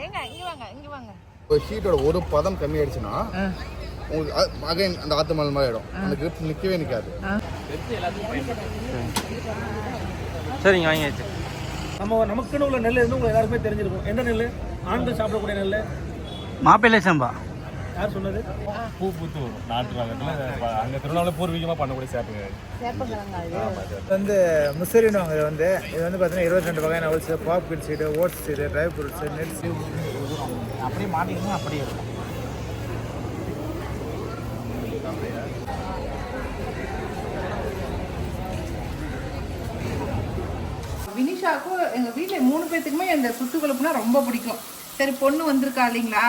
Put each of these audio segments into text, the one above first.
ஏங்க இங்க வாங்க இங்க வாங்க. ஒரு ஷீட்டோட ஒரு பதம் கம்மியாயிடுச்சுன்னா உங்களுக்கு அகைன் அந்த ஆத்து மலை மாதிரி ஆயிடும். அந்த கிரிப் நிற்கவே நிற்காது சரிங்க வாங்கியாச்சு நம்ம நமக்குன்னு உள்ள நெல் இருந்து உங்களுக்கு எல்லாருக்குமே தெரிஞ்சிருக்கும். எந்த நெல் ஆண்கள் சாப்பிடக்கூடிய நெல் மாப்பிள்ளை சம்பா. யார் சொன்னது? பூப்புத்தூர் நாட்டு ரகத்தில் அங்கே திருவண்ணாமலை பூர்வீகமாக பண்ணக்கூடிய சேப்புங்க வந்து முசரினுவாங்க இது வந்து இது வந்து பார்த்தீங்கன்னா இருபத்தி ரெண்டு வகையான holes pumpkin seed oats seed dry fruits nut seed அப்படியே மாட்டிங்கன்னா அப்படியே இருக்கும். வினிஷாக்கும் எங்க வீட்ல மூணு பேத்துக்குமே இந்த சுத்து கொழுப்புனா ரொம்ப பிடிக்கும். சரி பொண்ணு வந்திருக்கா இல்லைங்களா?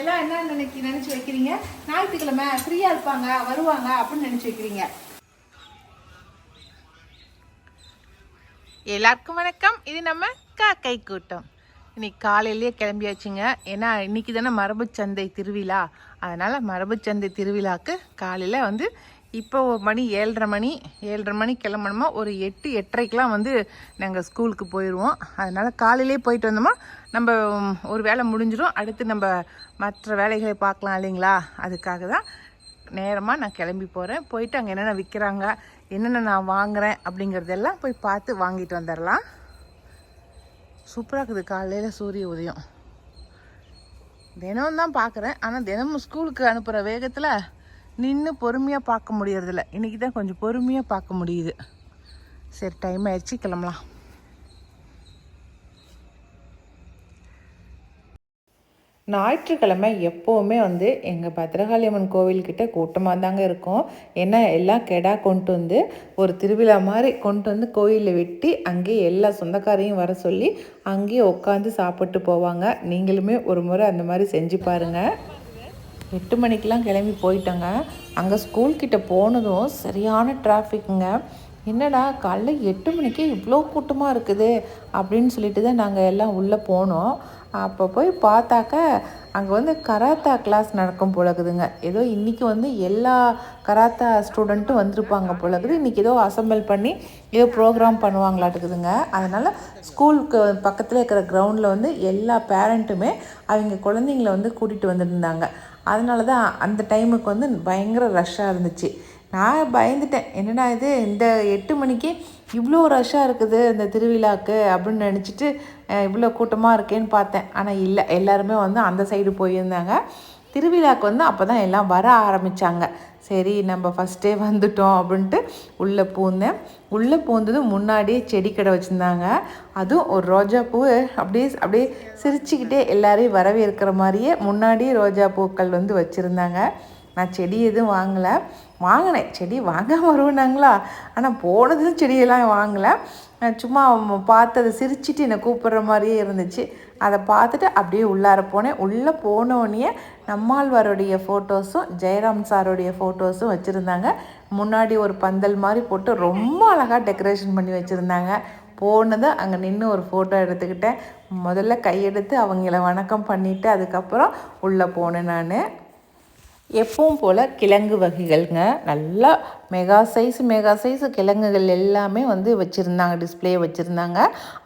எல்லாம் என்ன நினைக்க நினைச்சு வைக்கிறீங்க? ஞாயிற்றுக்கிழமை ஃப்ரீயா இருப்பாங்க வருவாங்க அப்படின்னு நினைச்சு வைக்கிறீங்க. எல்லாருக்கும் வணக்கம். இது நம்ம காக்கை கூட்டம். இன்னைக்கு காலையிலேயே கிளம்பியாச்சுங்க. ஏன்னா இன்னைக்கு தானே மரபு சந்தை திருவிழா. அதனால மரபு சந்தை திருவிழாக்கு காலையில் வந்து இப்போ மணி ஏழரை மணி ஏழரை மணி கிளம்பணுமா? ஒரு எட்டு எட்டரைக்கெலாம் வந்து நாங்கள் ஸ்கூலுக்கு போயிடுவோம் அதனால் காலையிலே போயிட்டு வந்தோமா நம்ம ஒரு வேலை முடிஞ்சிடும். அடுத்து நம்ம மற்ற வேலைகளை பார்க்கலாம் இல்லைங்களா? அதுக்காக தான் நேரமாக நான் கிளம்பி போகிறேன் போயிட்டு அங்கே என்னென்ன விற்கிறாங்க என்னென்ன நான் வாங்குகிறேன் அப்படிங்கிறதெல்லாம் போய் பார்த்து வாங்கிட்டு வந்துடலாம். சூப்பராக இருக்குது. காலையில் சூரிய உதயம். தினம் தான் பார்க்குறேன். ஆனால் தினமும் ஸ்கூலுக்கு அனுப்புகிற வேகத்தில் நின்று பொறுமையாக பார்க்க முடியறதில்ல. இன்றைக்கி தான் கொஞ்சம் பொறுமையாக பார்க்க முடியுது. சரி டைம் ஆயிடுச்சு. கிளம்பலாம். ஞாயிற்றுக்கிழமை எப்போவுமே வந்து எங்கள் பத்ரகாளியம்மன் கோவில்கிட்ட கூட்டமாக தாங்க இருக்கும். ஏன்னா எல்லாம் கெடா கொண்டு வந்து ஒரு திருவிழா மாதிரி கொண்டு வந்து கோயிலில் வெட்டி அங்கேயே எல்லா சொந்தக்காரையும் வர சொல்லி அங்கேயே உட்காந்து சாப்பிட்டு போவாங்க. நீங்களுமே ஒரு முறை அந்த மாதிரி செஞ்சு பாருங்கள் எட்டு மணிக்கெலாம் கிளம்பி போயிட்டோங்க. அங்கே ஸ்கூல்கிட்ட போனதும் சரியான டிராஃபிக்குங்க என்னடா காலைல எட்டு மணிக்கே இவ்வளோ கூட்டமாக இருக்குது? அப்படின்னு சொல்லிட்டு தான் நாங்கள் எல்லாம் உள்ளே போனோம். அப்போ போய் பார்த்தாக்க அங்கே வந்து கராத்தா கிளாஸ் நடக்கும் போலக்குதுங்க ஏதோ இன்றைக்கி வந்து எல்லா கராத்தா ஸ்டூடெண்ட்டும் வந்திருப்பாங்க போலக்குது இன்றைக்கி ஏதோ அசம்பிள் பண்ணி ஏதோ ப்ரோக்ராம் பண்ணுவாங்களாட்டுக்குதுங்க. அதனால் ஸ்கூலுக்கு பக்கத்தில் இருக்கிற கிரவுண்டில் வந்து எல்லா பேரண்ட்டுமே அவங்க குழந்தைங்கள வந்து கூட்டிகிட்டு வந்துருந்தாங்க அதனால தான் அந்த டைமுக்கு வந்து பயங்கர ரஷ்ஷாக இருந்துச்சு. நான் பயந்துட்டேன். என்னடா இது? இந்த எட்டு மணிக்கு இவ்வளோ ரஷ்ஷாக இருக்குது இந்த திருவிழாக்கு அப்படின்னு நினச்சிட்டு இவ்வளோ கூட்டமாக இருக்கேன்னு பார்த்தேன். ஆனால் இல்லை. எல்லாருமே வந்து அந்த சைடு போயிருந்தாங்க. திருவிழாக்கு வந்து அப்போ தான் எல்லாம் வர ஆரம்பித்தாங்க சரி நம்ம ஃபஸ்ட்டே வந்துட்டோம் அப்படின்ட்டு உள்ளே பூந்தேன். உள்ளே பூந்ததும் முன்னாடியே செடி கடை வச்சுருந்தாங்க. அதுவும் ஒரு ரோஜா பூ அப்படியே அப்படியே சிரிச்சுக்கிட்டே எல்லாரையும் வரவேற்கிற மாதிரியே முன்னாடியே ரோஜா பூக்கள் வந்து வச்சுருந்தாங்க. நான் செடி எதுவும் வாங்கலை. வாங்கினேன். செடி வாங்காமல் வருவேனாங்களா ஆனால் போனதும் செடியெல்லாம் வாங்கலை. சும்மா பார்த்து அதை சிரிச்சிட்டு என்னை கூப்பிட்ற மாதிரியே இருந்துச்சு. அதை பார்த்துட்டு அப்படியே உள்ளார போனேன். உள்ளே போனோடனே நம்மாழ்வாருடைய ஃபோட்டோஸும் ஜெயராம் சாருடைய ஃபோட்டோஸும் வச்சுருந்தாங்க. முன்னாடி ஒரு பந்தல் மாதிரி போட்டு ரொம்ப அழகாக டெக்கரேஷன் பண்ணி வச்சுருந்தாங்க. போனதை அங்கே நின்று ஒரு ஃபோட்டோ எடுத்துக்கிட்டேன். முதல்ல கையெடுத்து அவங்கள வணக்கம் பண்ணிவிட்டு அதுக்கப்புறம் உள்ளே போனேன் நான். எப்பவும் போல் கிழங்கு வகைகள்ங்க. நல்லா மெகா சைஸ் மெகா சைஸ் கிழங்குகள் எல்லாமே வந்து வச்சுருந்தாங்க டிஸ்ப்ளே வச்சுருந்தாங்க.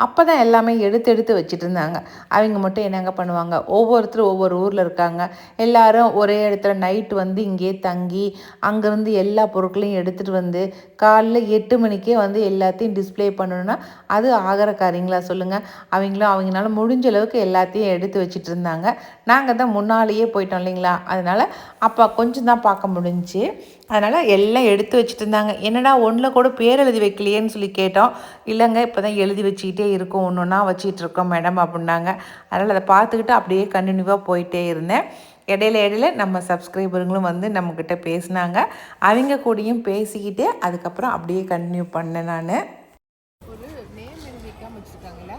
அப்போ தான் எல்லாமே எடுத்து எடுத்து வச்சுட்டு இருந்தாங்க அவங்க மட்டும் என்னங்க பண்ணுவாங்க? ஒவ்வொருத்தரும் ஒவ்வொரு ஊரில் இருக்காங்க. எல்லாரும் ஒரே இடத்துல நைட்டு வந்து இங்கேயே தங்கி அங்கேருந்து எல்லா பொருட்களையும் எடுத்துகிட்டு வந்து காலைல எட்டு மணிக்கே வந்து எல்லாத்தையும் டிஸ்பிளே பண்ணணும்னா அது ஆகிற காரியங்களா சொல்லுங்கள் அவங்களும் அவங்களால முடிஞ்ச அளவுக்கு எல்லாத்தையும் எடுத்து வச்சுட்டு இருந்தாங்க நாங்கள் தான் முன்னாலேயே போயிட்டோம் இல்லைங்களா? அதனால் அப்போ கொஞ்சம் தான் பார்க்க முடிஞ்சுச்சு. அதனால் எல்லாம் எடுத்து வச்சுட்டு இருந்தாங்க என்னடா ஒன்றில் கூட பேர் எழுதி வைக்கலையேன்னு சொல்லி கேட்டோம். இல்லைங்க இப்போ தான் எழுதி வச்சுக்கிட்டே இருக்கோம். ஒன்று ஒன்றா வச்சிட்டு இருக்கோம் மேடம் அப்படின்னாங்க. அதனால் அதை பார்த்துக்கிட்டு அப்படியே கண்டினியூவாக போயிட்டே இருந்தேன். இடையில இடையில நம்ம சப்ஸ்கிரைபருங்களும் வந்து நம்மக்கிட்ட பேசினாங்க. அவங்க கூடயும் பேசிக்கிட்டே அதுக்கப்புறம் அப்படியே கண்டினியூ பண்ணேன் நான் ஒரு நேம் எழுதி வைக்காம வச்சுருக்காங்களா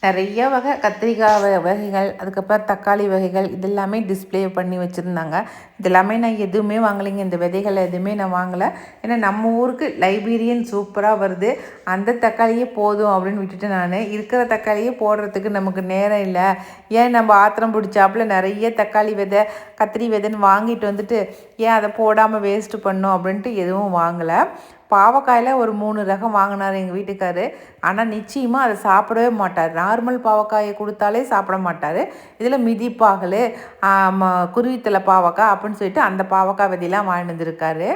நிறைய வகை கத்திரிக்காய் வ- வகைகள் அதுக்கப்புறம் தக்காளி வகைகள் இதெல்லாமே டிஸ்ப்ளே பண்ணி வச்சுருந்தாங்க. இதெல்லாமே நான் எதுவுமே வாங்கலைங்க. இந்த விதைகள் எதுவுமே நான் வாங்கலை. ஏன்னா நம்ம ஊருக்கு லைபீரியன் சூப்பராக வருது. அந்த தக்காளியே போதும் அப்படின்னு விட்டுட்டு நான். இருக்கிற தக்காளியே போடுறதுக்கு நமக்கு நேரம் இல்லை. ஏன் நம்ம ஆத்திரம் பிடிச்சாப்புல நிறைய தக்காளி விதை கத்திரி விதைன்னு வாங்கிட்டு வந்துட்டு ஏன் அதை போடாமல் வேஸ்ட்டு பண்ணோம் அப்படின்ட்டு எதுவும் வாங்கலை. பாவக்காயில் ஒரு மூணு ரகம் வாங்கினார் எங்கள் வீட்டுக்காரு. ஆனால் நிச்சயமாக அதை சாப்பிடவே மாட்டார். நார்மல் பாவக்காயை கொடுத்தாலே சாப்பிட மாட்டார். இதில் மிதிப்பாகல் குருவித்தலை பாவக்காய் அப்படின்னு சொல்லிட்டு அந்த பாவக்காய் விதையெல்லாம் வாங்கிட்டு வந்திருக்காரு.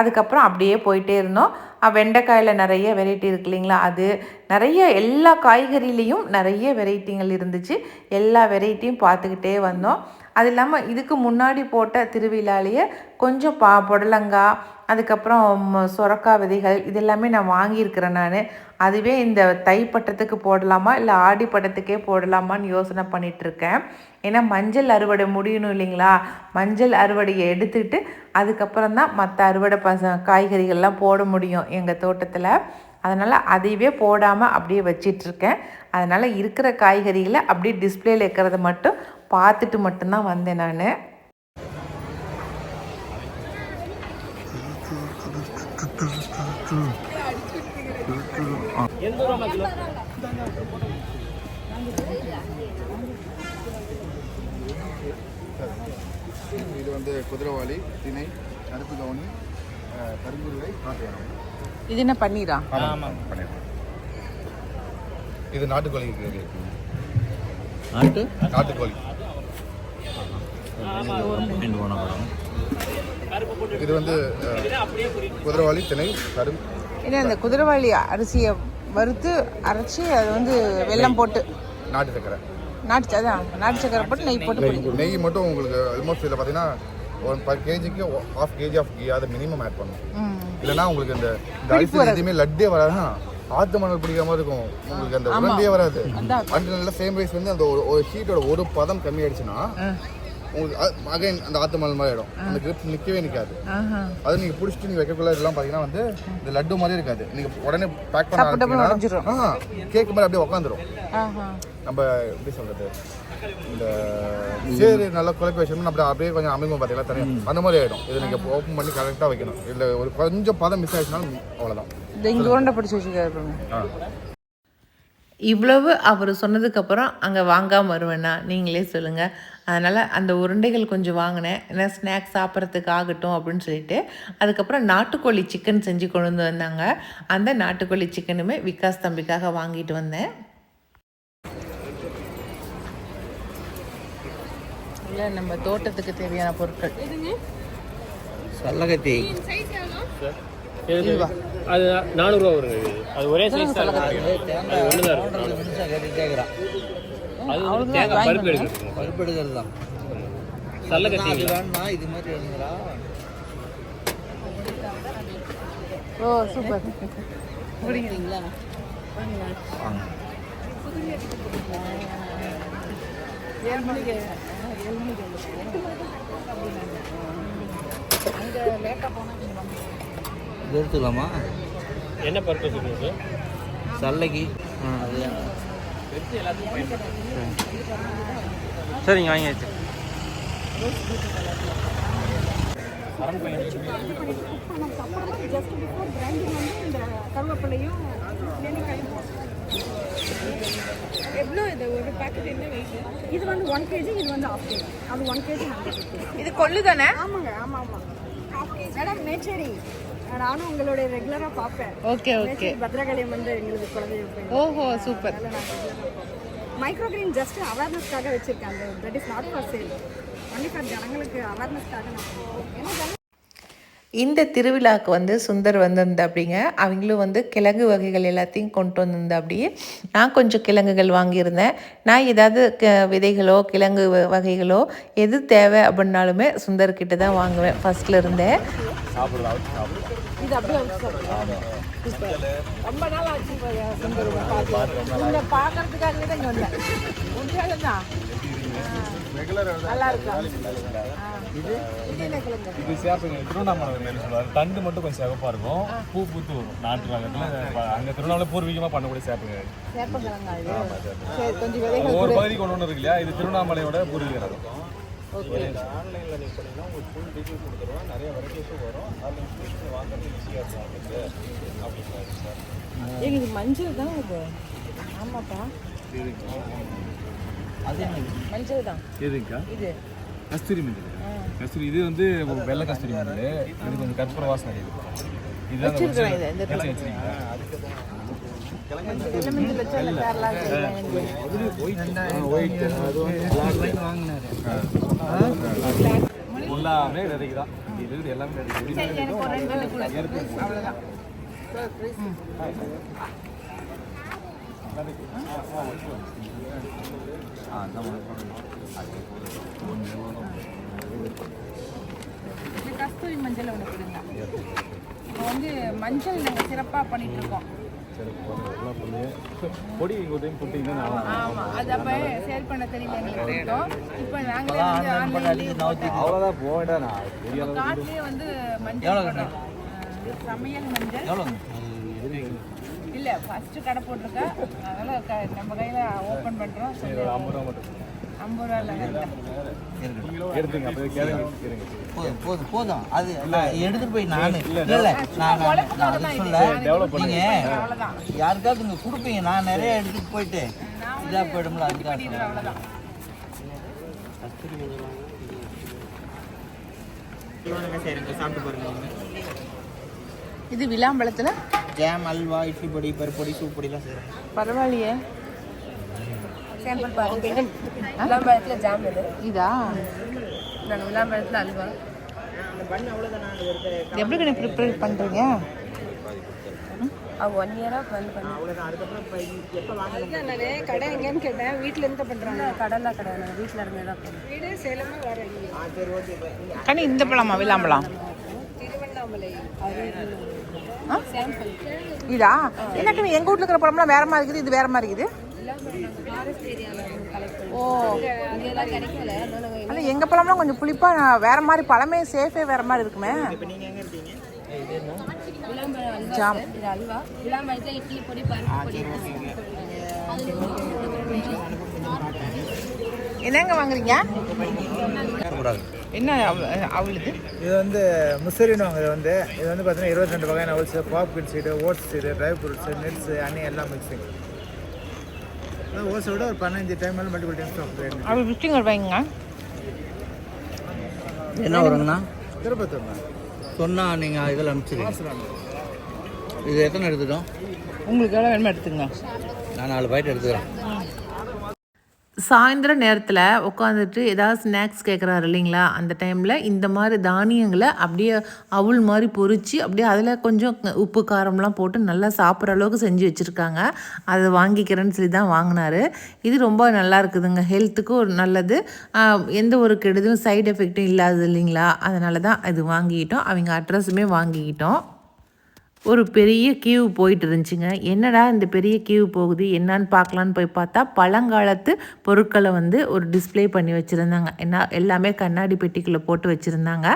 அதுக்கப்புறம் அப்படியே போயிட்டே இருந்தோம். வெண்டைக்காயில் நிறைய வெரைட்டி இருக்கு இல்லைங்களா? அது நிறைய எல்லா காய்கறிலேயும் நிறைய வெரைட்டிகள் இருந்துச்சு. எல்லா வெரைட்டியும் பார்த்துக்கிட்டே வந்தோம். அது இல்லாமல் இதுக்கு முன்னாடி போட்ட திருவிழாலேயே கொஞ்சம் பா புடலங்காய் அதுக்கப்புறம் சுரக்கா விதைகள் இது எல்லாமே நான் வாங்கியிருக்கிறேன் நான். அதுவே இந்த தை பட்டத்துக்கு போடலாமா இல்லை ஆடி பட்டத்துக்கே போடலாமான்னு யோசனை பண்ணிகிட்ருக்கேன் ஏன்னா மஞ்சள் அறுவடை முடியணும் இல்லைங்களா? மஞ்சள் அறுவடையை எடுத்துட்டு அதுக்கப்புறம் தான் மற்ற அறுவடை பச காய்கறிகள்லாம் போட முடியும் எங்கள் தோட்டத்தில். அதனால் அதையவே போடாமல் அப்படியே வச்சிட்ருக்கேன் அதனால் இருக்கிற காய்கறிகளை அப்படியே டிஸ்பிளேல இருக்கிறத மட்டும் பார்த்துட்டு மட்டும்தான் வந்தேன் நான். இது வந்து குதிரைவாளி திணை கருப்பு கவுனி கருங்குருவை நாட்டு யானை. இது என்ன பன்னீரா? ஆமாம் பண்ணிடுறேன் இது நாட்டுக்கோழி கிரேவி நாட்டு? நாட்டுக்கோழி. இது வந்து குதிரைவாளி திணை கரும் ஏன்னா இந்த குதிரைவாளி அரிசியை வறுத்து அரைச்சி அது வந்து வெல்லம் போட்டு. நாட்டு சக்கரை. நாட்டு அதான் நாட்டு சக்கரை போட்டு நெய் போட்டு நெய் நெய் மட்டும் உங்களுக்கு ஆல்மோஸ்ட் இதில் பார்த்தீங்கன்னா ஒரு பர் கேஜிக்கு ஹாஃப் கேஜி ஆஃப் கீ அதை மினிமம் ஆட் பண்ணும் ம். இல்லைன்னா உங்களுக்கு இந்த இந்த அரிசி எதுவுமே லட்டே வராதுன்னா ஆத்து மணல் பிடிக்காம இருக்கும். உங்களுக்கு அந்த உருண்டையே வராது. அண்டு நல்லா சேம் ரைஸ் வந்து அந்த ஒரு- ஒரு ஷீட்டோட ஒரு பதம் கம்மி ஆயிடுச்சுன்னா உங்களுக்கு அகைன் அந்த ஆத்து மணல் மாதிரி ஆயிடும். அந்த கிரிப் நிற்கவே நிற்காது அது நீங்க பிடிச்சிட்டு நீங்க வைக்கக்குள்ள இதெல்லாம் பாத்தீங்கன்னா வந்து இந்த லட்டு மாதிரி இருக்காது. நீங்க உடனே பேக் பண்ண ஆரம்பிச்சீங்கன்னா கேக் மாதிரி அப்படியே உட்காந்துரும் நம்ம எப்படி சொல்றது? இந்த சேரு நல்லா குழப்பி வச்சோம்னா அப்படியே அப்படியே கொஞ்சம் அமைக்கும் பார்த்தீங்களா தனியாக அந்த மாதிரி ஆயிடும். இதை நீங்க ஓப்பன் பண்ணி கரெக்டாக வைக்கணும். இல்லை ஒரு கொஞ்சம் பதம் மிஸ் ஆயிடுச்சுனாலும் அவ்வளோதான் இந்த இங்கே உருண்டை பிடிச்சி வச்சுக்காரு இவ்வளவு அவர் சொன்னதுக்கப்புறம் அங்கே வாங்காமல் வருவேண்ணா நீங்களே சொல்லுங்கள் அதனால் அந்த உருண்டைகள் கொஞ்சம் வாங்கினேன். ஏன்னா ஸ்நாக்ஸ் சாப்பிட்றதுக்கு ஆகட்டும் அப்படின்னு சொல்லிட்டு. அதுக்கப்புறம் நாட்டுக்கோழி சிக்கன் செஞ்சு கொண்டு வந்து வந்தாங்க. அந்த நாட்டுக்கோழி சிக்கனுமே விகாஸ் தம்பிக்காக வாங்கிட்டு வந்தேன். இல்லை நம்ம தோட்டத்துக்கு தேவையான பொருட்கள். சல்லகத்தி. அது நானூறுரூவா வருங்க இது. அது ஒரே சைஸ் தான் ஒன்று தான் இருக்கும் அது தேங்காய் பருப்பு எடுக்கணும் பருப்பு எடுக்கிறது தான். சல்ல கட்டி வேணுமா இது மாதிரி எழுதுறா. ஓ சூப்பர். இது எடுத்துக்கலாமா என்ன பருப்பு சொல்லுங்க சல்லகி அது சரிங்க வாங்கியாச்சு ஜஸ்ட் பிஃபோர் கிரைண்டிங் வந்து இந்த கருவேப்பிலையும் நெல்லிக்காயும் எவ்வளோ இது? ஒரு பேக்கெட் என்ன வெயிட் இது வந்து ஒன் கேஜி இது வந்து ஆஃப் கேஜி அது ஒன் கேஜி இது கொள்ளு தானே ஆமாங்க ஆமாம் ஆமாம் மேடம் மேச்சேரி நானும் உங்களுடைய ரெகுலராக பார்ப்பேன். Okay okay. பத்ரகாளியம் வந்து எங்களுக்கு குழந்தை ஓஹோ சூப்பர். மைக்ரோ கிரீன் ஜஸ்ட் அவேர்னஸ்க்காக வச்சிருக்காங்க that is not for sale only for ஜனங்களுக்கு அவேர்னஸ்க்காக நான் ஏன்னா இந்த திருவிழாவுக்கு வந்து சுந்தர் வந்திருந்தா அப்படிங்க அவங்களும் வந்து கிழங்கு வகைகள் எல்லாத்தையும் கொண்டு வந்திருந்தா அப்படியே நான் கொஞ்சம் கிழங்குகள் வாங்கியிருந்தேன். நான் ஏதாவது க விதைகளோ கிழங்கு வ- வகைகளோ எது தேவை அப்படின்னாலுமே சுந்தர்கிட்ட தான் வாங்குவேன். ஃபர்ஸ்ட்ல இருந்தே. இது அப்படியே ரொம்ப நாள் ஆச்சு பார்க்கறதுக்காகவே தான் நல்லா இது சேப்பங்க திருவண்ணாமலை சொல்லுவாங்க தண்டு மட்டும் கொஞ்சம் சிவப்பா இருக்கும். பூ பூத்து வரும். நாட்டு ரகத்துல அங்க திருவண்ணாமலை பூர்வீகமா பண்ணக்கூடிய சேப்பங்க விதைகள் ஒவ்வொரு பகுதிக்கு ஒன்று இருக்கு இல்லையா? இது திருவண்ணாமலையோட பூர்வீக ரகம். ஏங்க இது மஞ்சள் தான் இது ஆமாப்பா. மஞ்சள் தான். எதுங்கக்கா இது. கஸ்தூரி மஞ்சள். கஸ்தூரி இது வந்து ஒரு வெள்ளை கஸ்தூரி மஞ்சள். இது கொஞ்சம் கற்பூர வாசனை இது. இதுதான் இந்த எல்லாமே விதைக்கு இது எல்லாமே கஸ்தூரி மஞ்சள் ஒன்று கொடுங்க. இப்போ வந்து மஞ்சள் நாங்கள் சிறப்பாக பண்ணிட்டு எல்லாம் பண்ணுங்க. பொடி இங்கே ஒரு டைம் கொடுத்தீங்கன்னா. ஆமாம் அது அப்போ சேல் பண்ண தெரியல எங்களுக்கு இப்போ நாங்களே வந்து ஆன்லைன்லேயே அவ்வளோதான் நான். காட்டிலே வந்து மஞ்சள் சமையல் மஞ்சள். இல்ல ஃபர்ஸ்ட் கடை போட்டிருக்கேன் அதனால க- நம்ம கையில ஓபன் பண்றோம். ஒரு ஐம்பது ரூபா மட்டும். எடுத்துங்க போதும் போதும் போதும் அது எடுத்துட்டு போய் நான் இல்ல இல்ல சொல்ல நீங்க யாருக்காவது நீங்க கொடுப்பீங்க நான் நிறைய எடுத்துட்டு போயிட்டு இதா போயிடும்ல அதுக்காக இது விளாம்பழத்துல? ஜாம் அல்வா இட்லி பொடி பருப்பு பொடி சூப் பொடிலாம் செய்கிறேன் பரவாயில்லையே. சாம்பிள் பாருங்க. விளாம்பழத்தில் ஜாம் இது. இதா? நான் விளாம்பழத்தில் அல்வா எப்படி ப்ரிப்பேர் பண்றீங்க? அவங்க ஒன் இயராக வந்து பண்ணி. நான் கடை எங்கேன்னு கேட்டேன். வீட்டில் இருந்து பண்ணுறாங்க கடைலாம் கடை நாங்கள் வீட்டில் இருந்தே தான் வீடு சேலமா இந்த பழமா விளாம்பழம் திருவண்ணாமலை. ஆ? சாம்பிள் இதா? எனக்கு எங்க வீட்ல இருக்கிற பழம்லாம் வேற மாதிரி இருக்குது இது வேற மாதிரி இருக்குது? ஓ. இங்கெல்லாம் கிடைக்கல அதனால நாங்கள் ஆனா எங்க பழம்லாம் கொஞ்சம் புளிப்பா வேற மாதிரி பழமே சேஃபே வேற மாதிரி இருக்குமே? ஜாம். அல்வா. விளாம்பழத்தில் இட்லி பொடி பருப்பு பொடி. என்னங்க வாங்குறீங்க? என்ன அவ- அவளுது இது வந்து முசரின்னு வாங்குறது வந்து இது வந்து பார்த்தீங்கன்னா இருபத்தி ரெண்டு வகையான ஹவுல்ஸ் pumpkin seed oats seed dry fruits nuts அணி எல்லாம் மிக்சிங் விட ஒரு பதினஞ்சு டைம் மேலே மல்டிபிள் டைம்ஸ் சாப்பிடுவேன் அவள் விசிட்டிங் வருவாங்க என்ன வருங்கண்ணா? திருப்பத்தூர் மேம் சொன்னா நீங்க இதில் அனுப்பிச்சிருங்க. இது எத்தனை எடுத்துட்டோம்? உங்களுக்கு எவ்வளோ வேணுமோ எடுத்துங்க நான் நாலு பாக்கெட் எடுத்துக்கிறேன். சாயந்தர நேரத்தில் உட்காந்துட்டு ஏதாவது ஸ்நாக்ஸ் கேட்குறாரு இல்லைங்களா? அந்த டைமில் இந்த மாதிரி தானியங்களை அப்படியே அவுள் மாதிரி பொறிச்சு அப்படியே அதில் கொஞ்சம் உப்பு காரம்லாம் போட்டு நல்லா சாப்பிட்ற அளவுக்கு செஞ்சு வச்சுருக்காங்க. அதை வாங்கிக்கிறேன்னு சொல்லி தான் வாங்கினாரு. இது ரொம்ப நல்லா இருக்குதுங்க. ஹெல்த்துக்கும் ஒரு நல்லது. எந்த ஒரு கெடுதலும் சைடு எஃபெக்ட்டும் இல்லாதது இல்லைங்களா? அதனால தான் இது வாங்கிக்கிட்டோம். அவங்க அட்ரஸுமே வாங்கிக்கிட்டோம். ஒரு பெரிய கியூ போயிட்டு இருந்துச்சுங்க என்னடா இந்த பெரிய கியூ போகுது? என்னன்னு பார்க்கலான்னு போய் பார்த்தா பழங்காலத்து பொருட்களை வந்து ஒரு டிஸ்ப்ளே பண்ணி வச்சுருந்தாங்க. என்ன எல்லாமே கண்ணாடி பெட்டிக்குள்ளே போட்டு வச்சுருந்தாங்க.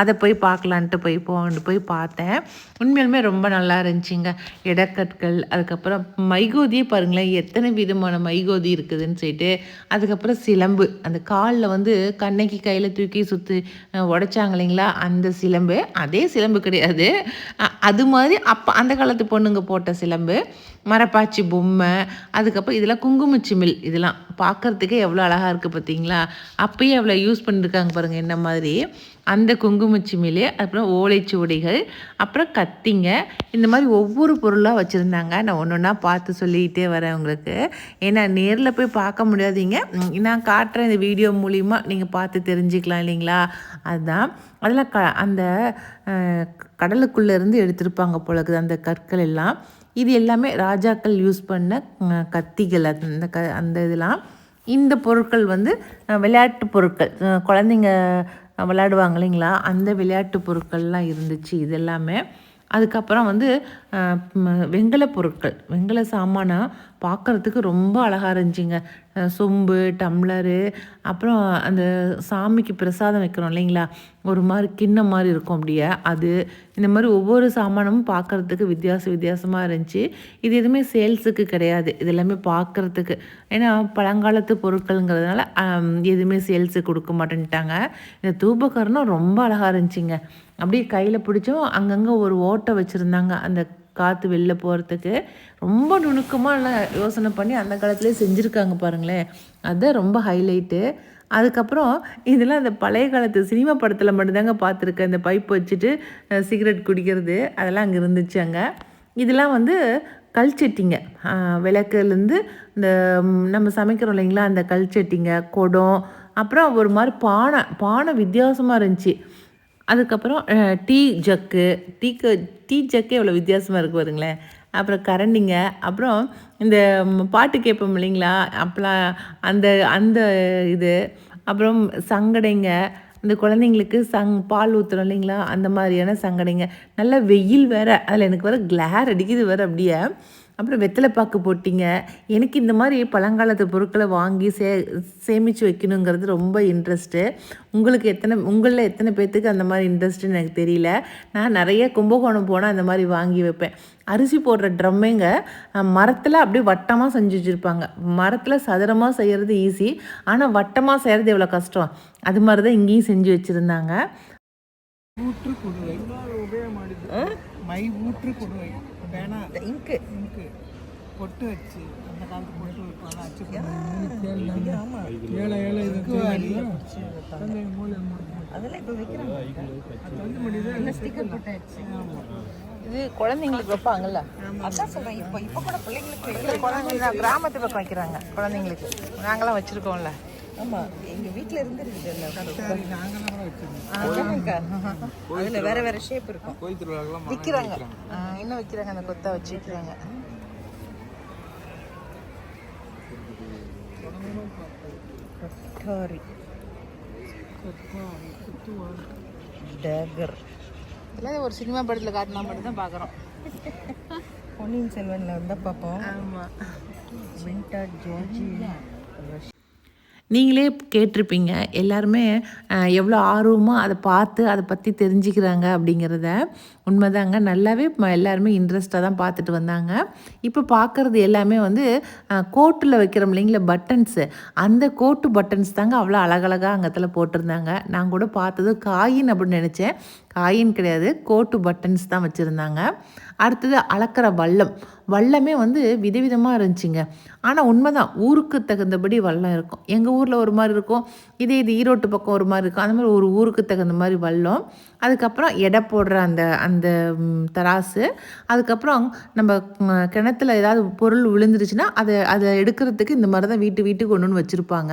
அதை போய் பார்க்கலான்ட்டு போய் போண்டு போய் பார்த்தேன். உண்மையிலுமே ரொம்ப நல்லா இருந்துச்சுங்க. இடக்கற்கள் அதுக்கப்புறம் மைகோதியே பாருங்களேன் எத்தனை விதமான மைகோதி இருக்குதுன்னு சொல்லிட்டு அதுக்கப்புறம் சிலம்பு. அந்த காலில் வந்து கண்ணைக்கு கையில் தூக்கி சுற்றி உடைச்சாங்க இல்லைங்களா? அந்த சிலம்பு. அதே சிலம்பு கிடையாது. அது மாதிரி அப்போ அந்த காலத்து பொண்ணுங்க போட்ட சிலம்பு மரப்பாச்சி பொம்மை அதுக்கப்புறம் இதெல்லாம் குங்குமச்சிமில் இதெல்லாம் பார்க்கறதுக்கே எவ்வளோ அழகாக இருக்குது பார்த்தீங்களா அப்பயே எவ்வளோ யூஸ் பண்ணியிருக்காங்க பாருங்கள் என்ன மாதிரி. அந்த குங்குமச்சிமில் அப்புறம் ஓலைச்சுவடிகள் அப்புறம் கத்திங்க இந்த மாதிரி ஒவ்வொரு பொருளாக வச்சுருந்தாங்க. நான் ஒன்று ஒன்றா பார்த்து சொல்லிக்கிட்டே வரேன் உங்களுக்கு. ஏன்னா நேரில் போய் பார்க்க முடியாதீங்க. நான் காட்டுறேன் இந்த வீடியோ மூலிமா நீங்கள் பார்த்து தெரிஞ்சுக்கலாம் இல்லைங்களா? அதுதான். அதில் க அந்த கடலுக்குள்ளே இருந்து எடுத்திருப்பாங்க போல இருக்குது அந்த கற்கள் எல்லாம். இது எல்லாமே ராஜாக்கள் யூஸ் பண்ண கத்திகள் அந்த க அந்த இதெல்லாம். இந்த பொருட்கள் வந்து விளையாட்டு பொருட்கள். குழந்தைங்க விளையாடுவாங்க இல்லைங்களா? அந்த விளையாட்டு பொருட்கள்லாம் இருந்துச்சு இது எல்லாமே. அதுக்கப்புறம் வந்து வெங்கல வெண்கல பொருட்கள். வெண்கல சாமானா பார்க்கறதுக்கு ரொம்ப அழகாக இருந்துச்சிங்க. சொம்பு டம்ளரு அப்புறம் அந்த சாமிக்கு பிரசாதம் வைக்கிறோம் இல்லைங்களா? ஒரு மாதிரி கிண்ணம் மாதிரி இருக்கும் அப்படியே. அது இந்த மாதிரி ஒவ்வொரு சாமானமும் பார்க்கறதுக்கு வித்தியாச வித்தியாசமாக இருந்துச்சு. இது எதுவுமே சேல்ஸுக்கு கிடையாது. இது எல்லாமே பார்க்கறதுக்கு ஏன்னா பழங்காலத்து பொருட்கள்ங்கிறதுனால எதுவுமே சேல்ஸுக்கு கொடுக்க மாட்டேன்ட்டாங்க. இந்த தூபகரணம் ரொம்ப அழகாக இருந்துச்சுங்க. அப்படியே கையில் பிடிச்சோம் அங்கங்கே ஒரு ஓட்டை வச்சுருந்தாங்க. அந்த காற்று வெளில போகிறதுக்கு ரொம்ப நுணுக்கமாக எல்லாம் யோசனை பண்ணி அந்த காலத்துலேயே செஞ்சுருக்காங்க பாருங்களேன். அதுதான் ரொம்ப ஹைலைட்டு அதுக்கப்புறம் இதெல்லாம் அந்த பழைய காலத்து சினிமா படத்தில் மட்டும்தாங்க பார்த்துருக்கேன். இந்த பைப் வச்சுட்டு சிகரெட் குடிக்கிறது அதெல்லாம் அங்கே இருந்துச்சு அங்கே. இதெல்லாம் வந்து கல்ச்சட்டிங்க விளக்குலேருந்து இந்த நம்ம சமைக்கிறோம் இல்லைங்களா? அந்த கல்ச்சட்டிங்க குடம் அப்புறம் ஒரு மாதிரி பானை பானை வித்தியாசமாக இருந்துச்சு. அதுக்கப்புறம் டீ ஜக்கு. டீக்கு டீ ஜக்கே எவ்வளோ வித்தியாசமாக இருக்கு பாருங்களேன். அப்புறம் கரண்டிங்க. அப்புறம் இந்த பாட்டு கேட்போம் இல்லைங்களா? அப்போலாம் அந்த அந்த இது. அப்புறம் சங்கடைங்க. இந்த குழந்தைங்களுக்கு சங் பால் ஊற்றுறோம் இல்லைங்களா? அந்த மாதிரியான சங்கடைங்க. நல்லா வெயில் வேறு. அதில் எனக்கு வேறு கிளார் அடிக்குது வேறு அப்படியே. அப்புறம் வெத்தலைப்பாக்கு போட்டிங்க. எனக்கு இந்த மாதிரி பழங்காலத்து பொருட்களை வாங்கி சே சேமித்து வைக்கணுங்கிறது ரொம்ப இன்ட்ரெஸ்ட்டு உங்களுக்கு எத்தனை உங்களில் எத்தனை பேர்த்துக்கு அந்த மாதிரி இன்ட்ரெஸ்ட்டுன்னு எனக்கு தெரியல. நான் நிறைய கும்பகோணம் போனால் அந்த மாதிரி வாங்கி வைப்பேன். அரிசி போடுற ட்ரம்மைங்க மரத்தில் அப்படியே வட்டமாக செஞ்சு வச்சுருப்பாங்க. மரத்தில் சதுரமாக செய்கிறது ஈஸி ஆனால் வட்டமாக செய்கிறது எவ்வளோ கஷ்டம். அது மாதிரி தான் இங்கேயும் செஞ்சு வச்சுருந்தாங்க. ஊற்று குடுவை மை ஊற்று குடுவை இங்கு பொட்டு வச்சு அந்த காலத்து பொட்டு வைப்பாங்க அச்சு ஆமா. ஏழை ஏழை இது தந்தை மூலை அதெல்லாம் இப்போ வைக்கிறாங்க. ஸ்டிக்கர் போட்டாச்சு இது குழந்தைங்களுக்கு வைப்பாங்கல்ல? அதான் சொல்றேன். இப்போ இப்போ கூட பிள்ளைங்களுக்கு குழந்தைங்க கிராமத்து பக்கம் வைக்கிறாங்க. குழந்தைங்களுக்கு. நாங்களாம் வச்சுருக்கோம்ல. ஆமாம் எங்கள் வீட்டில் இருந்து இருக்குது நாங்களாம் கூட வச்சிருந்தோம் அதில் வேற வேற ஷேப் இருக்கும். விற்கிறாங்க இன்னும் விற்கிறாங்க அந்த கொத்தா வச்சு விற்கிறாங்க டாரி டேகர் எல்லாம் ஒரு சினிமா படத்தில் காட்டினா மட்டும் தான் பார்க்குறோம் பொன்னியின் செல்வனில் வந்தால் பார்ப்போம் ஆமாம் வின்டர் ஜோர்ஜி நீங்களே கேட்டிருப்பீங்க. எல்லாருமே எவ்வளோ ஆர்வமாக அதை பார்த்து அதை பற்றி தெரிஞ்சுக்கிறாங்க அப்படிங்கிறத உண்மைதாங்க. நல்லாவே எல்லாருமே இன்ட்ரெஸ்ட்டாக தான் பார்த்துட்டு வந்தாங்க. இப்போ பார்க்குறது எல்லாமே வந்து கோட்டில் வைக்கிறோம் இல்லைங்களா பட்டன்ஸு அந்த கோட்டு பட்டன்ஸ் தாங்க அவ்வளோ அழகழகாக அங்கத்தில் போட்டிருந்தாங்க. நான் கூட பார்த்தது காயின் அப்படின்னு நினச்சேன். காயின் கிடையாது கோட்டு பட்டன்ஸ் தான் வச்சுருந்தாங்க. அடுத்தது அளக்கிற வல்லம் வல்லமே வந்து விதவிதமாக இருந்துச்சுங்க. ஆனால் உண்மைதான். ஊருக்கு தகுந்தபடி வல்லம் இருக்கும். எங்கள் ஊரில் ஒரு மாதிரி இருக்கும். இதே இது ஈரோட்டு பக்கம் ஒரு மாதிரி இருக்கும். அந்த மாதிரி ஒரு ஊருக்கு தகுந்த மாதிரி வல்லம். அதுக்கப்புறம் எடை போடுற அந்த அந்த தராசு. அதுக்கப்புறம் நம்ம கிணத்துல ஏதாவது பொருள் விழுந்துருச்சுன்னா அதை அதை எடுக்கிறதுக்கு இந்த மாதிரி தான் வீட்டு வீட்டுக்கு ஒன்று ஒன்று வச்சுருப்பாங்க.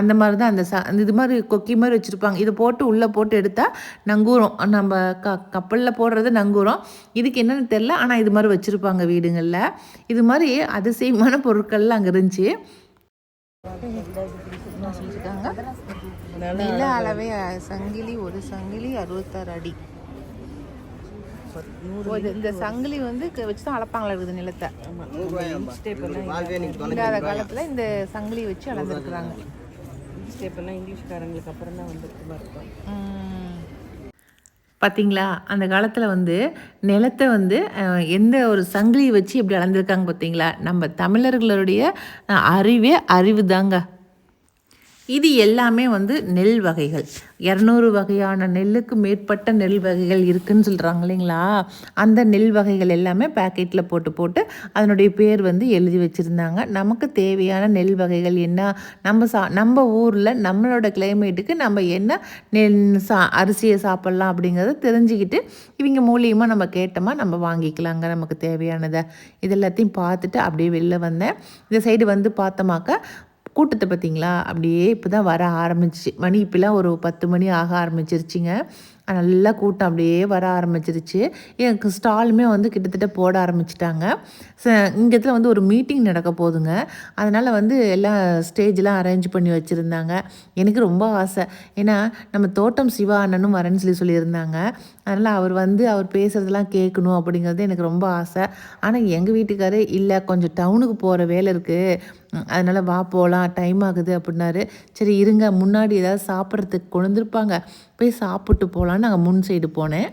அந்த மாதிரி தான் அந்த ச அந்த இது மாதிரி கொக்கி மாதிரி வச்சுருப்பாங்க. இதை போட்டு உள்ளே போட்டு எடுத்தால் நங்கூரம். நம்ம க கப்பலில் போடுறது நங்கூரம். இதுக்கு என்னன்னு தெரில ஆனால் இது மாதிரி வச்சுருப்பாங்க வீடுங்களில் இது மாதிரி அதிசயமான பொருட்கள்லாம் அங்கே இருந்துச்சு. நில அளவை சங்கிலி ஒரு சங்கிலி அறுபத்தாறு அடி. இந்த சங்கிலி வந்து வச்சு தான் அளப்பாங்களா இருக்குது நிலத்தை? இல்லாத காலத்தில் இந்த சங்கிலி வச்சு அளந்துருக்குறாங்க. ஸ்டெப்பெல்லாம் இங்கிலீஷ்காரங்களுக்கு அப்புறம் தான் வந்துருக்கு பார்த்தீங்களா அந்த காலத்தில் வந்து நிலத்தை வந்து எந்த ஒரு சங்கிலியை வச்சு எப்படி அளந்திருக்காங்க பார்த்தீங்களா நம்ம தமிழர்களுடைய அறிவே அறிவு தாங்க இது எல்லாமே வந்து நெல் வகைகள். இரநூறு வகையான நெல்லுக்கு மேற்பட்ட நெல் வகைகள் இருக்குன்னு சொல்கிறாங்க இல்லைங்களா? அந்த நெல் வகைகள் எல்லாமே பேக்கெட்டில் போட்டு போட்டு அதனுடைய பேர் வந்து எழுதி வச்சுருந்தாங்க. நமக்கு தேவையான நெல் வகைகள் என்ன? நம்ம சா நம்ம ஊரில் நம்மளோட கிளைமேட்டுக்கு நம்ம என்ன நெல் சா அரிசியை சாப்பிட்லாம் அப்படிங்கிறத தெரிஞ்சுக்கிட்டு இவங்க மூலியமாக நம்ம கேட்டோமா நம்ம வாங்கிக்கலாங்க நமக்கு தேவையானதை. இது எல்லாத்தையும் பார்த்துட்டு அப்படியே வெளில வந்தேன். இந்த சைடு வந்து பார்த்தோமாக்க கூட்டத்தை பார்த்தீங்களா? அப்படியே இப்போ தான் வர ஆரம்பிச்சு. மணி இப்போலாம் ஒரு பத்து மணி ஆக ஆரம்பிச்சிருச்சிங்க. நல்லா கூட்டம் அப்படியே வர ஆரம்பிச்சிருச்சு. எனக்கு ஸ்டாலுமே வந்து கிட்டத்தட்ட போட ஆரம்பிச்சிட்டாங்க. ச இங்கத்துல வந்து ஒரு மீட்டிங் நடக்க போகுதுங்க. அதனால் வந்து எல்லாம் ஸ்டேஜ்லாம் அரேஞ்ச் பண்ணி வச்சுருந்தாங்க. எனக்கு ரொம்ப ஆசை. ஏன்னா நம்ம தோட்டம் சிவா அண்ணனும் வரேன்னு சொல்லி சொல்லியிருந்தாங்க. அதனால் அவர் வந்து அவர் பேசுகிறதெல்லாம் கேட்கணும் அப்படிங்கிறது எனக்கு ரொம்ப ஆசை. ஆனால் எங்கள் வீட்டுக்காரரு இல்லை கொஞ்சம் டவுனுக்கு போகிற வேலை இருக்குது அதனால் வா போகலாம் டைம் ஆகுது அப்படின்னாரு. சரி இருங்க. முன்னாடி ஏதாவது சாப்பிட்றதுக்கு கொண்டு போய் சாப்பிட்டு போகலான்னு நாங்கள் முன் சைடு போனேன்.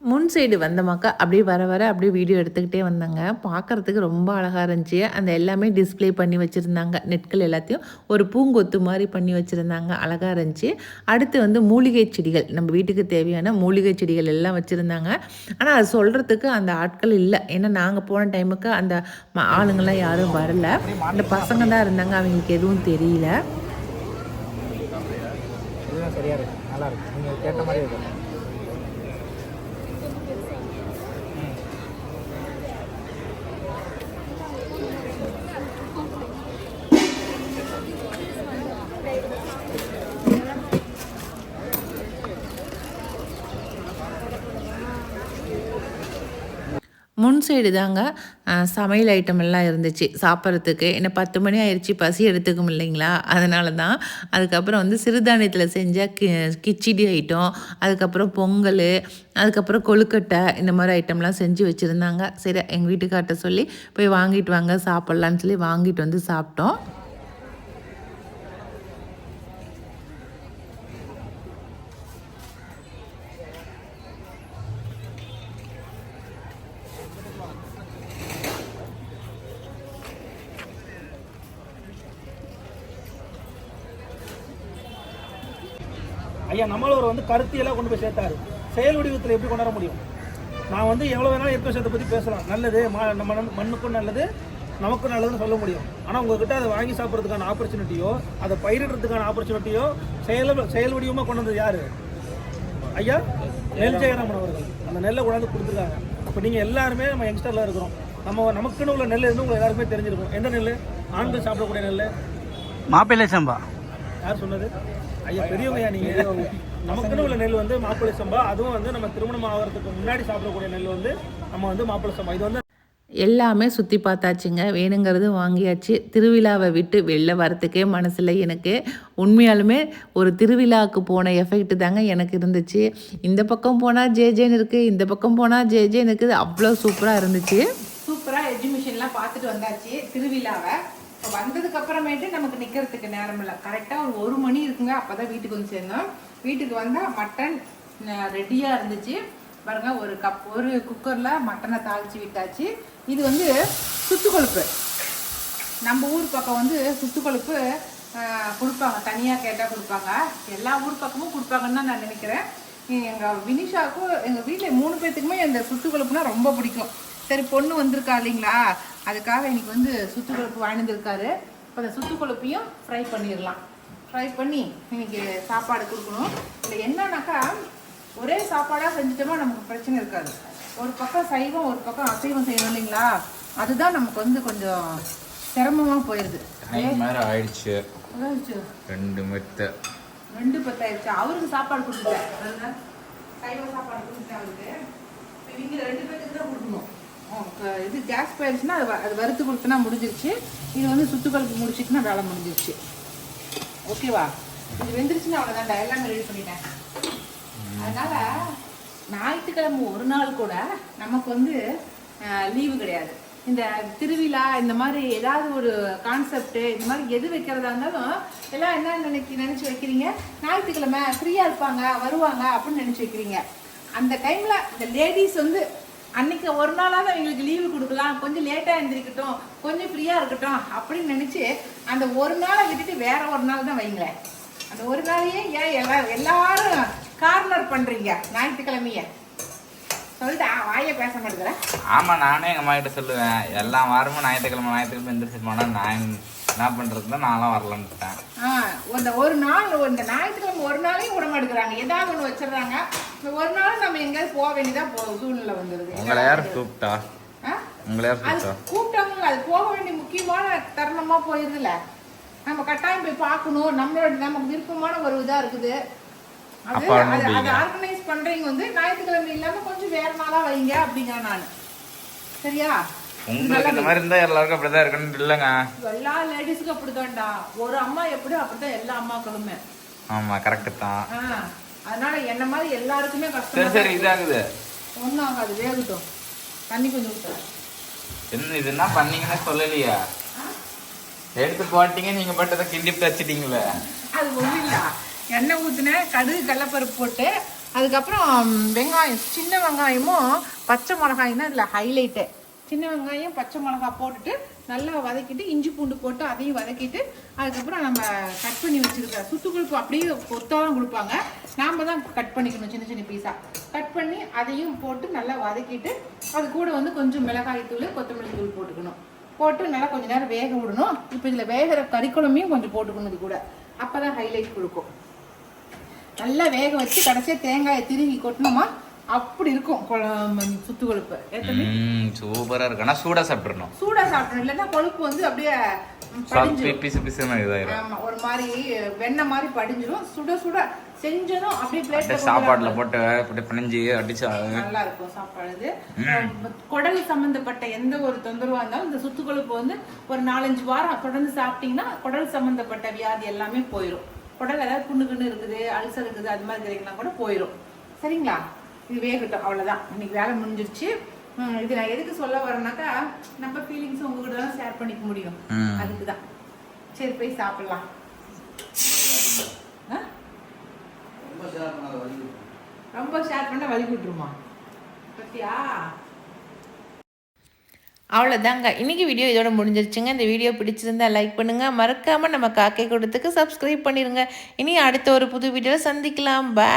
முன் சைடு வந்தமாக்கா அப்படியே வர வர அப்படியே வீடியோ எடுத்துக்கிட்டே வந்தாங்க. பார்க்கறதுக்கு ரொம்ப அழகாக இருந்துச்சு. அந்த எல்லாமே டிஸ்ப்ளே பண்ணி வச்சுருந்தாங்க. நெட்கள் எல்லாத்தையும் ஒரு பூங்கொத்து மாதிரி பண்ணி வச்சுருந்தாங்க. அழகாக இருந்துச்சு. அடுத்து வந்து மூலிகை செடிகள். நம்ம வீட்டுக்கு தேவையான மூலிகை செடிகள் எல்லாம் வச்சுருந்தாங்க. ஆனால் அது சொல்கிறதுக்கு அந்த ஆட்கள் இல்லை. ஏன்னா நாங்கள் போன டைமுக்கு அந்த ஆளுங்கள்லாம் யாரும் வரல. அந்த பசங்க தான் இருந்தாங்க. அவங்களுக்கு எதுவும் தெரியல. சரியாக இருக்கும் நல்லா நீங்கள் கேட்ட மாதிரி இருக்கும் முன் சைடு தாங்க சமையல் ஐட்டம் எல்லாம் இருந்துச்சு. சாப்பிட்றதுக்கு. என்ன பத்து மணி ஆயிடுச்சு பசி எடுத்துக்கும் இல்லைங்களா? அதனால தான் அதுக்கப்புறம் வந்து சிறுதானியத்தில் செஞ்ச கி கிச்சிடி ஐட்டம் அதுக்கப்புறம் பொங்கல் அதுக்கப்புறம் கொழுக்கட்டை இந்த மாதிரி ஐட்டம்லாம் செஞ்சு வச்சுருந்தாங்க. சரி எங்கள் வீட்டுக்கார்ட்ட சொல்லி போய் வாங்கிட்டு வாங்க சாப்பிட்லான்னு சொல்லி வாங்கிட்டு வந்து சாப்பிட்டோம். ஐயா நம்மளவர் வந்து கருத்தியெல்லாம் கொண்டு போய் சேர்த்தாரு. செயல் வடிவத்தில் எப்படி கொண்டாட முடியும்? நான் வந்து எவ்வளோ வேணாலும் இயற்கை விஷயத்தை பற்றி பேசலாம். நல்லது நம்ம மண்- மண்ணுக்கும் நல்லது நமக்கும் நல்லதுன்னு சொல்ல முடியும். ஆனால் உங்ககிட்ட அதை வாங்கி சாப்பிட்றதுக்கான ஆப்பர்ச்சுனிட்டியோ அதை பயிரிடுறதுக்கான ஆப்பர்ச்சுனிட்டியோ செயல் செயல் வடிவமாக கொண்டு வந்தது யார்? ஐயா நெல் ஜெயராமன் அவர்கள். அந்த நெல்லை கொண்டாந்து கொடுத்துருக்காங்க. இப்போ நீங்கள் எல்லாருமே நம்ம யங்ஸ்டரில் இருக்கிறோம். நம்ம நமக்குன்னு உள்ள நெல் இருந்து உங்களுக்கு எல்லாருக்குமே தெரிஞ்சிருக்கும். எந்த நெல் ஆண்கள் சாப்பிடக்கூடிய நெல் மாப்பிள்ளை சம்பா. யார் சொன்னது? ஐயா பெரியவங்க ஐயா நீங்க நமக்குன்னு உள்ள நெல் வந்து மாப்பிள்ளை சம்பா அதுவும் வந்து நம்ம திருமணம் ஆகிறதுக்கு முன்னாடி சாப்பிடக்கூடிய நெல் வந்து நம்ம வந்து மாப்பிள்ளை சம்பா. இது வந்து எல்லாமே சுற்றி பார்த்தாச்சுங்க. வேணுங்கிறது வாங்கியாச்சு. திருவிழாவை விட்டு வெளில வரத்துக்கே மனசில் எனக்கு. உண்மையாலுமே ஒரு திருவிழாவுக்கு போன எஃபெக்ட் தாங்க எனக்கு இருந்துச்சு. இந்த பக்கம் போனால் ஜேஜேன்னு இருக்குது இந்த பக்கம் போனால் ஜேஜேன்னு இருக்குது. அவ்வளோ சூப்பராக இருந்துச்சு. சூப்பராக எஜுகேஷன்லாம் பார்த்துட்டு வந்தாச்சு திருவிழாவை. இப்போ வந்ததுக்கு அப்புறமேட்டு நமக்கு நிற்கிறதுக்கு நேரம் இல்லை. கரெக்டாக ஒரு ஒரு மணி கொடுங்க. அப்போ தான் வீட்டுக்கு வந்து சேர்ந்தோம் வீட்டுக்கு வந்தால் மட்டன் ரெடியாக இருந்துச்சு. பாருங்கள் ஒரு கப் ஒரு குக்கரில் மட்டனை தாளித்து விட்டாச்சு. இது வந்து சுத்து கொழுப்பு நம்ம ஊர் பக்கம் வந்து சுத்து கொழுப்பு கொடுப்பாங்க. தனியாக கேட்டால் கொடுப்பாங்க. எல்லா ஊர் பக்கமும் கொடுப்பாங்கன்னு தான் நான் நினைக்கிறேன். எங்கள் வினிஷாவுக்கும் எங்கள் வீட்டில் மூணு பேர்த்துக்குமே இந்த சுத்து கொழுப்புனா ரொம்ப பிடிக்கும். சரி பொண்ணு வந்திருக்கா இல்லைங்களா? அதுக்காக இன்னைக்கு வந்து சுத்து கொழுப்பு வாழ்ந்துருக்காரு இப்போ அந்த சுத்து கொழுப்பையும் ஃப்ரை பண்ணிடலாம். ஃப்ரை பண்ணி இன்னைக்கு சாப்பாடு கொடுக்கணும். இல்லை என்னன்னாக்கா ஒரே சாப்பாடாக செஞ்சுட்டோமா நமக்கு பிரச்சனை இருக்காது. ஒரு பக்கம் சைவம் ஒரு பக்கம் அசைவம் செய்யணும் இல்லைங்களா? அதுதான் நமக்கு வந்து கொஞ்சம் சிரமமாக போயிடுது ஆயிடுச்சு. ரெண்டு மெத்த. ரெண்டு பத்தாயிடுச்சு அவருக்கு சாப்பாடு கொடுத்துட்டேன். சைவ சாப்பாடு கொடுத்துட்டேன் அவருக்கு. இவங்க ரெண்டு பேருக்கு தான் கொடுக்கணும். இது கேஸ் போயிடுச்சுன்னா அது அது வறுத்து கொடுத்தனா முடிஞ்சிருச்சு. இது வந்து சுத்துக்கலுப்பு முடிச்சிட்டுனா வேலை முடிஞ்சிருச்சு. ஓகேவா? இது வெந்துருச்சுன்னா அவ்வளோதான்டா எல்லாமே ரெடி பண்ணிட்டேன். அதனால ஞாயிற்றுக்கிழமை ஒரு நாள் கூட நமக்கு வந்து லீவு கிடையாது. இந்த திருவிழா இந்த மாதிரி ஏதாவது ஒரு கான்செப்ட் இந்த மாதிரி எது வைக்கிறதா இருந்தாலும் எல்லாம் என்ன நினைக்க நினச்சி வைக்கிறீங்க? ஞாயிற்றுக்கிழமை ஃப்ரீயாக இருப்பாங்க வருவாங்க அப்படின்னு நினச்சி வைக்கிறீங்க. அந்த டைமில் இந்த லேடிஸ் வந்து அன்னைக்கு ஒரு நாளாவது அவங்களுக்கு லீவு கொடுக்கலாம். கொஞ்சம் லேட்டாக எழுந்திரிக்கட்டும் கொஞ்சம் ஃப்ரீயாக இருக்கட்டும் அப்படின்னு நினச்சி அந்த ஒரு நாளை விட்டுட்டு வேற ஒரு நாள் தான் வைங்களேன். அந்த ஒரு நாளையே ஏன் எல்லா எல்லாரும் கார்னர் பண்ணுறீங்க ஞாயிற்றுக்கிழமைய? சொல்லிட்டு வாயை பேச மாட்டேங்கிறேன் ஆமாம் நானே எங்கள் அம்மா கிட்ட சொல்லுவேன். எல்லா வாரமும் ஞாயிற்றுக்கிழமை ஞாயிற்றுக்கிழமை எந்திரிச்சு நான் என்ன பண்ணுறதுல நான்லாம் வரலன்ட்டேன் ஆ இந்த ஒரு நாள் இந்த ஞாயிற்றுக்கிழமை ஒரு நாளையும் விட மாட்டேங்கிறாங்க ஏதாவது ஒன்று வச்சிடுறாங்க. இந்த ஒரு நாள் நம்ம எங்கேயாவது போக வேண்டியதா போ சூழ்நிலை வந்துடுது உங்களை யார் கூப்பிட்டா? உங்களை யார் அது கூப்பிட்டா? கூப்பிட்டவங்க அது போக வேண்டிய முக்கியமான தருணமா போயிருதுல நம்ம கட்டாயம் போய் பார்க்கணும். நம்மளோட நமக்கு விருப்பமான ஒரு இதா இருக்குது. அது அது- ஆர்கனைஸ் பண்றீங்க வந்து ஞாயிற்றுக்கிழமை இல்லாம கொஞ்சம் வேற நாளா வைங்க அப்படிங்கிறேன் நான். சரியா? உங்களுக்கு இந்த மாதிரி இருந்தால் எல்லாருக்கும் அப்படி தான் இருக்கணும்னு இல்லைங்க. எல்லா லேடிஸுக்கும் அப்படிதான்டா. ஒரு அம்மா எப்படியோ அப்படிதான் எல்லா அம்மாக்களுமே. ஆமாம் கரெக்டு தான். அதனால என்ன மாதிரி எல்லாருக்குமே சரி கஷ்டம் சரி இதாகுது. ஒன்றும் ஆகாது வேகட்டும். தண்ணி கொஞ்சம் ஊற்றுறேன் என்ன இது என்ன பண்ணீங்கன்னு சொல்லலையா. எடுத்து போட்டீங்க நீங்கள் பாட்டு அதை கிண்டி தச்சிட்டீங்களே அது ஒன்றும் இல்லை. எண்ணெய் ஊற்றினேன் கடுகு கடலப்பருப்பு போட்டு அதுக்கப்புறம் வெங்காயம் சின்ன வெங்காயமும் பச்சை மிளகாயும் தான் இதில் ஹைலைட்டு சின்ன வெங்காயம் பச்சை மிளகாய் போட்டுட்டு நல்லா வதக்கிட்டு இஞ்சி பூண்டு போட்டு அதையும் வதக்கிட்டு அதுக்கப்புறம் நம்ம கட் பண்ணி வச்சிருக்க சுத்து கொழுப்பு அப்படியே கொத்தாக தான் கொடுப்பாங்க. நாம் தான் கட் பண்ணிக்கணும் சின்ன சின்ன பீஸாக கட் பண்ணி அதையும் போட்டு நல்லா வதக்கிட்டு அது கூட வந்து கொஞ்சம் மிளகாய் தூள் கொத்தமல்லி தூள் போட்டுக்கணும். போட்டு நல்லா கொஞ்ச நேரம் வேக விடணும். இப்போ இதில் வேகிற கறிக்குழம்பையும் கொஞ்சம் போட்டுக்கணும் இது கூட. அப்போ தான் ஹைலைட் கொடுக்கும். நல்லா வேக வச்சு கடைசியாக தேங்காயை திருகி கொட்டினோமா அப்படி இருக்கும் சுத்து கொழுப்பு சூப்பரா இருக்கு ஆனா சூடா சாப்பிட்டுறணும். சூடா சாப்பிடணும் இல்லைன்னா கொழுப்பு வந்து அப்படியே ம், சாப்பிட்டு படிஞ்சிரும் பிசு பிசுன்னு இதாயிரும். ஆமா ஒரு மாதிரி வெண்ணெய் மாதிரி படிஞ்சிரும். சுட சுட செஞ்சதும் அப்படியே அப்படியே பிளேட்ல போட்டு அப்படி பிணைஞ்சு அடிச்சு நல்லா இருக்கும் சாப்பாடு. குடல் சம்பந்தப்பட்ட எந்த ஒரு தொந்தரவா இருந்தாலும் இந்த சுத்து கொழுப்பு வந்து ஒரு நாலஞ்சு வாரம் தொடர்ந்து சாப்பிட்டீங்கன்னா குடல் சம்பந்தப்பட்ட வியாதி எல்லாமே போயிடும் குடல் ஏதாவது புண்ணு இருக்குது அல்சர் இருக்குது அது மாதிரி இருக்கிறீங்கன்னா கூட போயிடும் சரிங்களா? இது வேகட்டும் அவ்வளவுதான். இன்னைக்கு வேலை முடிஞ்சிருச்சு. இது நான் எதுக்கு சொல்ல வரேன்னாக்கா நம்ம ஃபீலிங்ஸ் உங்ககிட்ட தான் ஷேர் பண்ணிக்க முடியும். அதுக்கு தான் சரி போய் சாப்பிடலாம்? ரொம்ப ஷேர் பண்ண வலி விட்டுருமா பத்தியா? அவ்வளோதாங்க இன்றைக்கி வீடியோ இதோட முடிஞ்சிருச்சுங்க. இந்த வீடியோ பிடிச்சிருந்தா லைக் பண்ணுங்கள் மறக்காமல் நம்ம காக்கை கொடுத்துக்கு சப்ஸ்கிரைப் பண்ணிடுங்க இனி அடுத்த ஒரு புது வீடியோவில் சந்திக்கலாம். பை